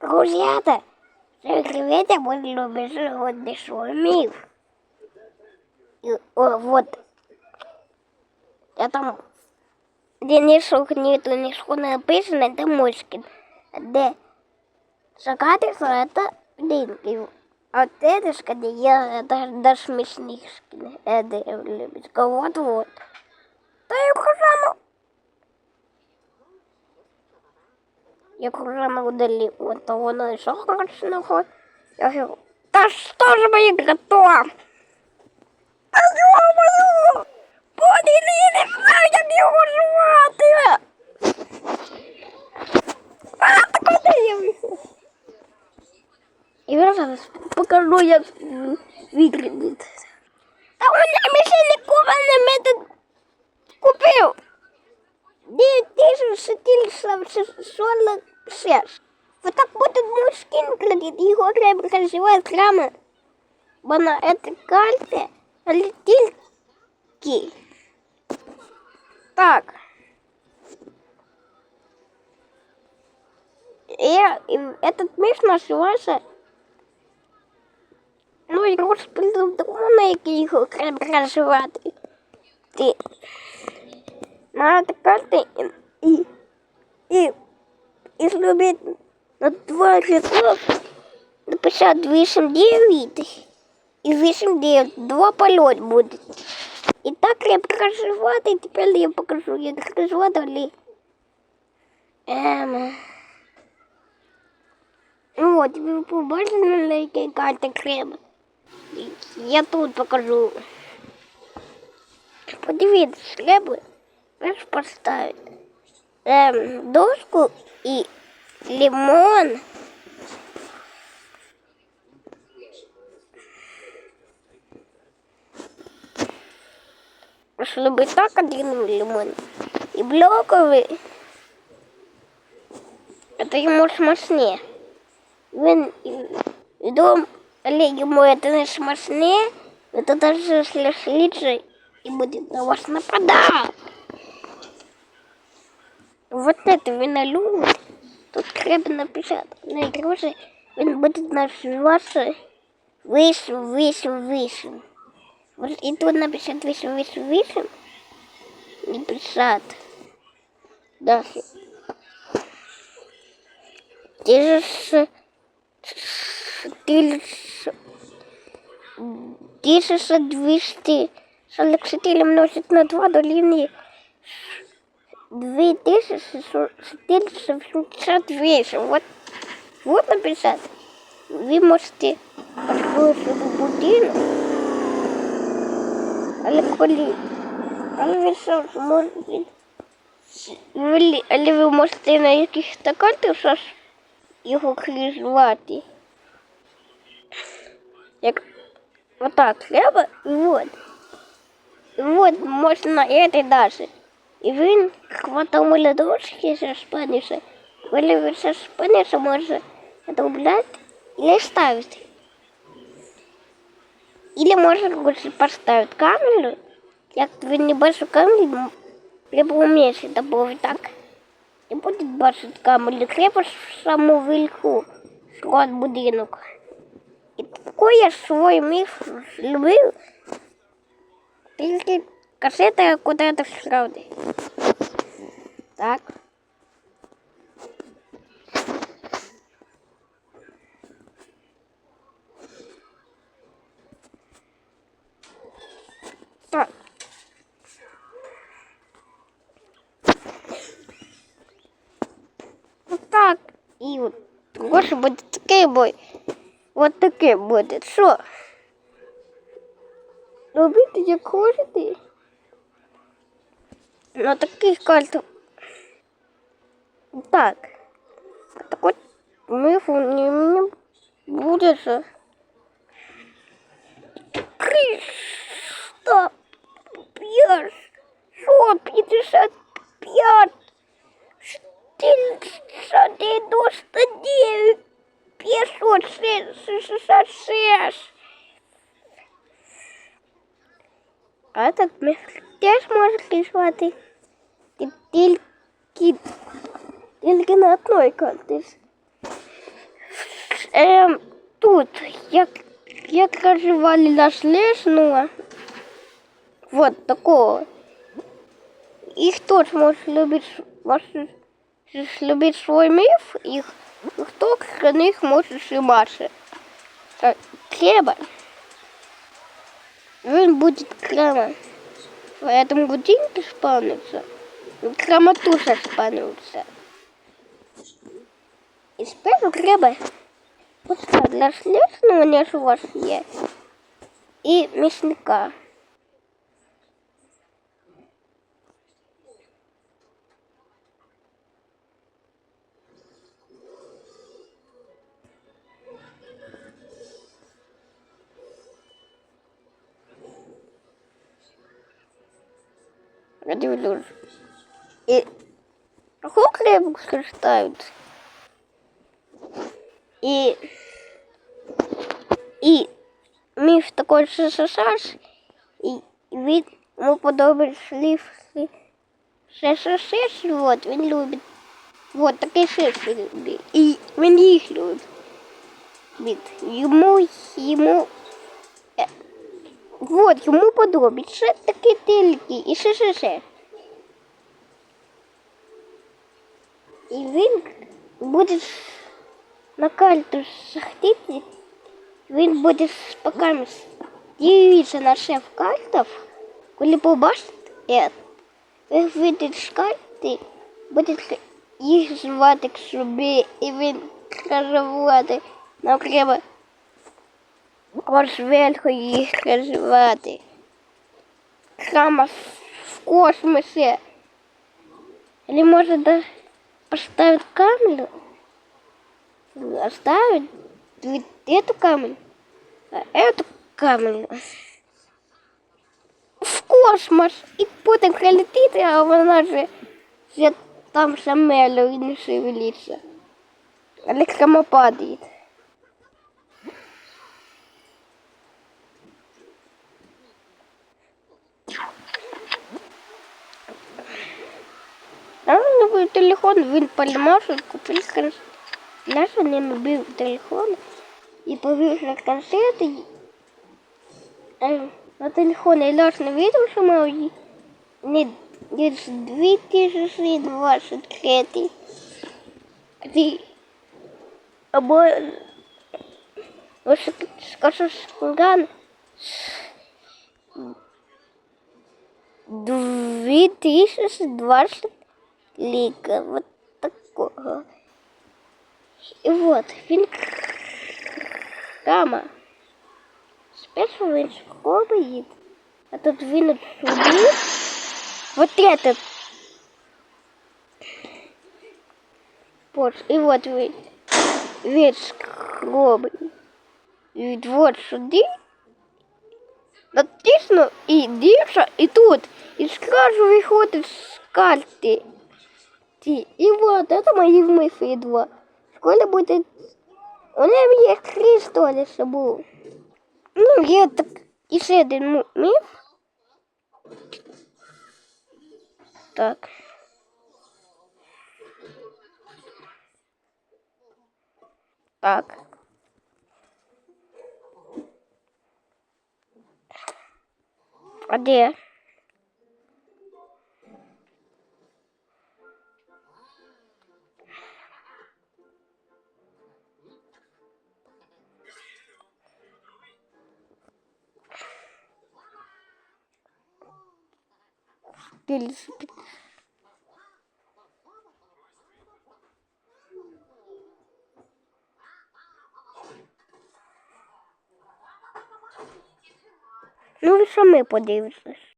Друзьята, привет, я буду любить животных шумів. И о, вот, я там, где ничего нету, ничего не написано, это Мышкин. Де Шакатиса, это Динків. А вот это ж, где я, это даже Мишнишкин. Это любит. Вот-вот. Та я хожу, як програма удали, от то воно і що хорошого. Я говорю, та що ж мені готов? Та ё-моё! Поділі, я не знаю, як його звати! А, так куди я вийшов? І я зараз покажу, як виглядить. Та у мене 9446. Вот так будет мой скин глядит, его треба проживает храмы. Бо на этой карте летильки. Так. И, и этот миш называется Ну, ж придумав, на який його проживати. Ти. Надо карты и, и, и зробити на два рядков на 58 9 і 8 9 два польот буде. І так треба проживати, і тепер я покажу, як проживати але... Ем... Ну от, ви побачили, на якій карті треба. Я тут покажу. Подивіться, треба Можешь поставить эм, доску и лимон. Чтобы так один лимон. И блоковый. Это ему смачнее. Він дом, йому это не смачнее, это даже слідчий и будет на вас нападать. Вот это він любить. Тут треба написати. Найдруже він буде називатися висім, висім, висім. Вот і тут написати висім, висім, висім. І писати. Далі. Тисяча... Тисяча двісті 44 множить на 2 до лінії 2468. Вот, вот написать. Вы можете открыть будинок. Але коли але ви що можете ви, але ви можете на якихось картах що ж його кріжувати. Як отак треба, і вот. І вот можна это дальше. І він хватав молодочки со шпаниша. Коли со шпаниша може добавлять или ставить. Или можно лучше поставить камеру. Як він не бачив камеру, треба уменьше добавить так. Не будет бачить камеру, треба саму вильку склад будинок. І такой я свой міг любив. Тільки касета куда-то всравди. Так. Так. Вот так. И вот больше будет такой бой. Вот такий буде. Що? Робити як хочете. На таких картах. Так. Так вот мифу не, не будет же. Триста п'ять, сто п'ятдесят п'ять, четыреста девяносто девять, пятьсот шестьдесят шесть. А так ми теж можемо рішувати тільки, тільки на одной карті. Ем, тут, як, як проживали наш лесного, вот такого. Их тоже может любить, может любить свой миф, их кто к них может и Маша. Так, Треба. Він буде крема. В этом будинке спавнится. Краматуша спавнится. І спершу треба Оце для слідного ж у вас є. І місника. Я дивлюсь. І какую хлеб ставить? І і міф також СССР, і він йому подобається слів СССР, вот, він любить. Вот такий шифр любить. І він їх любить. Від. Йому, йому, е, вот, йому подобається такі тільки і СССР. І він буде на карту захотіти, він буде спокійно дивитися на шеф картів, коли побачить, е, ви вийдете карти, буде їх звати к собі, і він розвивати. Нам треба зверху їх розвивати. Храма в космосі. Или может даже поставить камеру? Оставить эту камень, а эту камень в космос и потом прилетит, а вона же все там шамелю и не шевелится. Электрома падает. А ну, телефон він полімав, купив Наша не мобив телефон і повівся концерти. На телефоні Леш не видів, що ми не 2023. Ти або скажу скан 2020 ліка. Вот такого. І от він Кама. Спершу він пробует, а тут він сюди. Вот этот. Вот, и вот він. Він скробить. І вот сюди. Натисну і дився, і тут. І скажу виходить з карти. І вот, это мои мысли два. Коли буде... У неї є Христо що був. Ну, є так і ще один міф. Так. Так. А де? Велосипед. Ну, ви самі подивитесь.